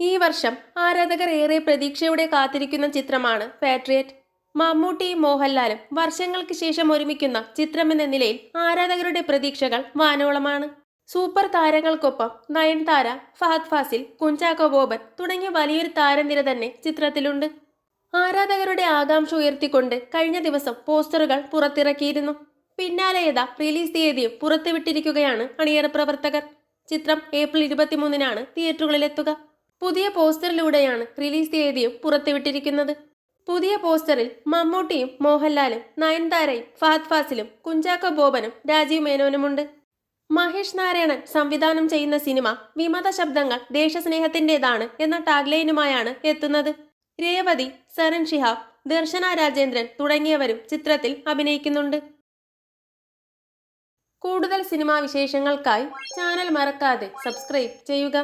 ഈ വർഷം ആരാധകർ ഏറെ പ്രതീക്ഷയോടെ കാത്തിരിക്കുന്ന ചിത്രമാണ് പാട്രിയറ്റ് മമ്മൂട്ടിയും മോഹൻലാലും വർഷങ്ങൾക്ക് ശേഷം ഒരുമിക്കുന്ന ചിത്രമെന്ന നിലയിൽ ആരാധകരുടെ പ്രതീക്ഷകൾ വാനോളമാണ്. സൂപ്പർ താരങ്ങൾക്കൊപ്പം നയൻതാര ഫഹദ് ഫാസിൽ കുഞ്ചാക്കോ ബോബൻ തുടങ്ങിയ വലിയൊരു താരനിര തന്നെ ചിത്രത്തിലുണ്ട്. ആരാധകരുടെ ആകാംക്ഷ ഉയർത്തിക്കൊണ്ട് കഴിഞ്ഞ ദിവസം പോസ്റ്ററുകൾ പുറത്തിറക്കിയിരുന്നു. പിന്നാലെ ഏതാ റിലീസ് തീയതിയും പുറത്തുവിട്ടിരിക്കുകയാണ് അണിയറ പ്രവർത്തകർ. ചിത്രം ഏപ്രിൽ ഇരുപത്തിമൂന്നിനാണ് തിയേറ്ററുകളിലെത്തുക. പുതിയ പോസ്റ്ററിലൂടെയാണ് റിലീസ് തീയതിയും പുറത്തുവിട്ടിരിക്കുന്നത്. പുതിയ പോസ്റ്ററിൽ മമ്മൂട്ടിയും മോഹൻലാലും നയൻതാരയും ഫഹദ് ഫാസിലും കുഞ്ചാക്കോ ബോബനും രാജീവ് മേനോനുമുണ്ട്. മഹേഷ് നാരായണൻ സംവിധാനം ചെയ്യുന്ന സിനിമ വിമത ശബ്ദങ്ങൾ ദേശസ്നേഹത്തിന്റെതാണ് എന്ന ടാഗ്ലൈനുമായാണ് എത്തുന്നത്. രേവതി സരൺ ഷിഹാബ് ദർശന രാജേന്ദ്രൻ തുടങ്ങിയവരും ചിത്രത്തിൽ അഭിനയിക്കുന്നുണ്ട്. കൂടുതൽ സിനിമാ വിശേഷങ്ങൾക്കായി ചാനൽ മറക്കാതെ സബ്സ്ക്രൈബ് ചെയ്യുക.